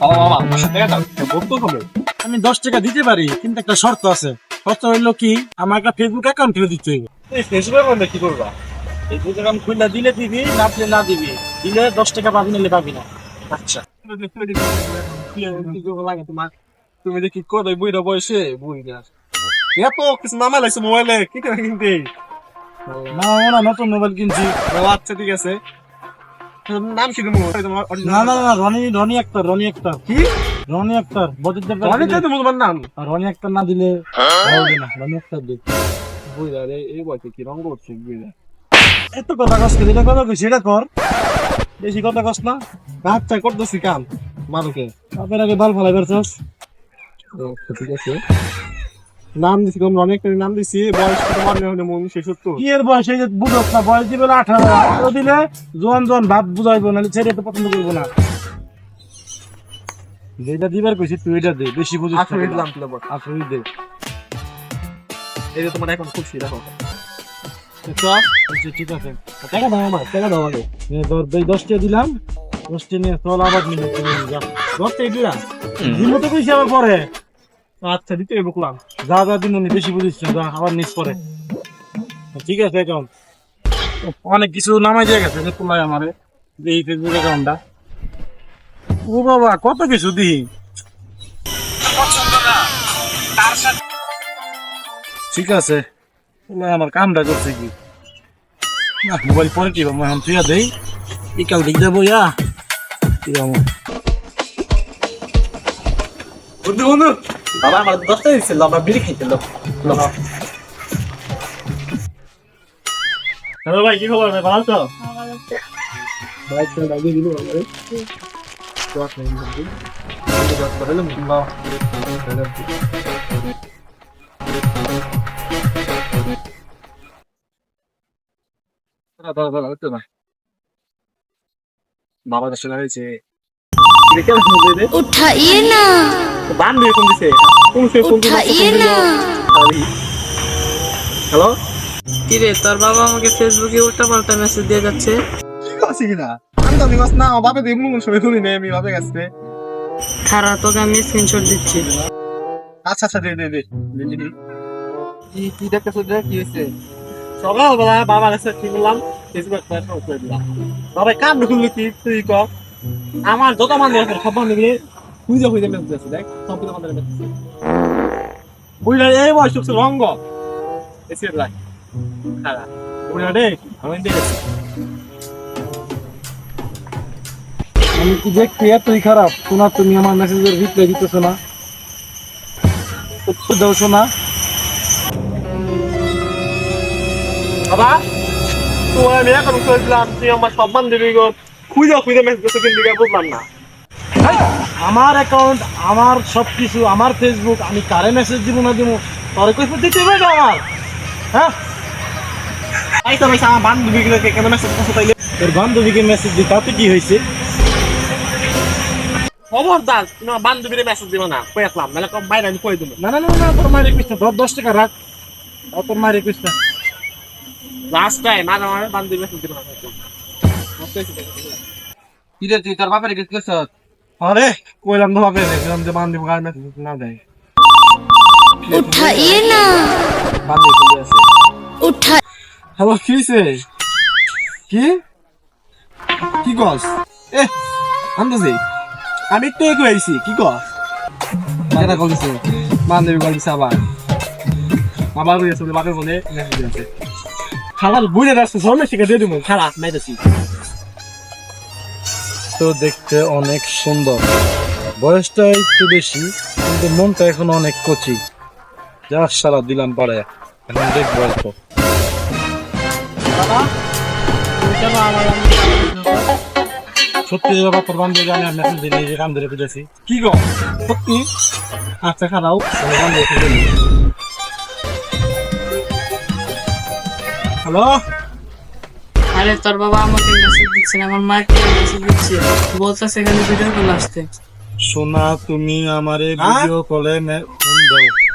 বাবা বাবা টাকা দাও বলতো হবে আমি দশ টাকা দিতে পারি কিন্তু একটা শর্ত আছে। শর্ত হইল কি আমার একটা ফেসবুক অ্যাকাউন্ট খুলে দিতে হইবে। ফেসবুকের মধ্যে কি করবা? ফেসবুক অ্যাকাউন্ট খুলে দিলে দিবি না দিলে না দিবি। দিলে দশ টাকা পাবি নিলে পাবি না। আচ্ছা। লাগে তোমার তুমি দেখি করে বুইরা বয়সে? বুইরা এত কিছু নামা লাগছে মোবাইলে কি করে কিনতে? না ওরা নতুন মোবাইল কিনছি। আচ্ছা ঠিক আছে। নাম কি তুমি তোমার না না না রনি রনি আক্তার রনি আক্তার। কি? রনি আক্তার বজের অনেক তো তোমার নাম। রনি আক্তার না দিলে হবে না। রনি আক্তার দিই বুইরা রে এই বয়সে কি রঙ করছে বুইরা এত কথা কষ্ট দিলে কথা কইছি এটা কর। বেশি কথা কস না। আচ্ছা করতেছি কাম মানুকে বাপের আগে বাল ফালাই বেরছস ঠিক আছে নাম দিছি কম অনেক নাম দিছি বয়স কত মনে শেষ হতো কি এর বয়স? এই যে না বয়স দিবে দিলে জোয়ান জোয়ান ভাত বুঝাইবো নাহলে ছেড়ে তো পছন্দ করব না। যেটা দিবার কইছি তুই এটা দে বেশি বুঝিস আঠারো দিলাম তুলে বল আঠারো দে। এই যে তোমার এখন খুশি দেখো। ঠিক আছে। টাকা দাও আমার টাকা দাও আগে এ, ধর এই দশটা দিলাম। দশটা নিয়ে চল আবার দশটাই দিলাম। কইছি পরে। আচ্ছা দিতে হবে যা যা দিন বেশি বুঝিস যা, আবার নিস পরে। ঠিক আছে অ্যাকাউন্ট অনেক কিছু নামাই দিয়ে গেছে তোলাই আমারে এই ফেসবুক অ্যাকাউন্টটা ও বাবা, কত কিছু দি ঠিক আছে তোলাই আমার কামটা করছে কি? না মোবাইল পরে কি বাবা এখন তুই দেই। বিকাল দিক যাব ইয়া বন্ধু বন্ধু। বাবা আমার দশটা দিচ্ছিল আমরা বিড়ি খাইছিল হ্যালো ভাই কি খবর ভাই? ভালো তো ভাই ছেলে লাগিয়ে দিল আমারে দশ মিনিট দশ করে এলাম না দাদা দাদা হতে না বাবা দেশে লাগাইছে কেমন উঠাইয়ে না। বান্ধবী ফোন দিছে? কোন সে ফোন উঠাইয়ে না। হ্যালো কি রে তোর বাবা আমাকে ফেসবুকে উল্টা পাল্টা মেসেজ দিয়ে যাচ্ছে? কি করছি আমি তো নিবাস না বাবা দেব মুন সবাই তুমি নেই আমি বাবা কাছে খারা তো আমি স্ক্রিনশট দিচ্ছি। আচ্ছা আচ্ছা দে দে দে। কি কি দেখতেছ দেখ কি হয়েছে সকালবেলা বাবার কাছে কি বললাম? ফেসবুক করে দিলাম বাবা কাম ঢুকলো কি তুই কর আমার যত মানুষ আছে, সব মানুষ মিলে যে হইতে মেসেজ আছে দেখ সম্পূর্ণ আমাদের মেসেজ বুঝলে এই বয়স হচ্ছে রঙ্গ। এসে রাখ। খারাপ বুঝলে রে, আমি দেখেছি আমি কি খারাপ? তুমি আমার মেসেজের রিপ্লাই দিতেছো না। উত্তর দাও শোনা। বাবা, তোমার আমি এখন কইলাম তুই আমার সব বান্ধবী গো। খুঁজে খুঁজে মেসেজ করছে কিন্তু বুঝলাম না। আমার অ্যাকাউন্ট আমার সবকিছু আমার ফেসবুক আমি কারে মেসেজ দিব না দিব তোর কই দিতে হবে আমার। হ্যাঁ? এই তো ভাই আমার বান্ধবী গুলোকে কেন মেসেজ করছ তাইলে? তোর বান্ধবীকে মেসেজ দি তাতে কি হয়েছে? খবরদার তুমি আমার বান্ধবীরে মেসেজ দিবা না কই আসলাম নাহলে কম বাইরে আমি কই দেবো? না না না না তোর মায়ের একুশ তোর দশ টাকা রাখ। তোর মায়ের টাকা লাস্ট টাইম আর আমার বান্ধবী মেসেজ দিবা না কিরে তুই তোর বাপের কিছু করছ আরে কইলাম না বাপের কইলাম যে বান্ধব গায়ে মেসেজ না দেয়। উঠাইয়ে না। বান্ধব চলে আসে উঠা। হ্যালো কি হইছে? কি? কি কস? এ আন্দাজে আমি তো একটু আইছি কি কস? কেটা কল দিছে। বান্ধবী কল দিছে আবার। আবার কইছে বাপের বলে মেসেজ আছে খালার বুঝে রাস্তা সরমে শিখে দিয়ে দিমু খারাপ মেসেজ তো দেখতে অনেক সুন্দর। বয়সটা একটু বেশি, কিন্তু মনটা এখন অনেক কচি। যা সারা দিলাম পারে এখন দেখব অল্প সত্যি বাবা, তোর বান্ধবী জানে আমি এখন কাম ধরে পেয়েছি কি গো? সত্যি? আচ্ছা খারাপ বান্ধবী হ্যালো? আরে তোর বাবা আমাকে মেসেজ দিচ্ছে না, আমার মাকে মেসেজ দিচ্ছে। বলছে সেখানে ভিডিও কল আসতে। সোনা তুমি আমারে ভিডিও কলে ফোন দাও।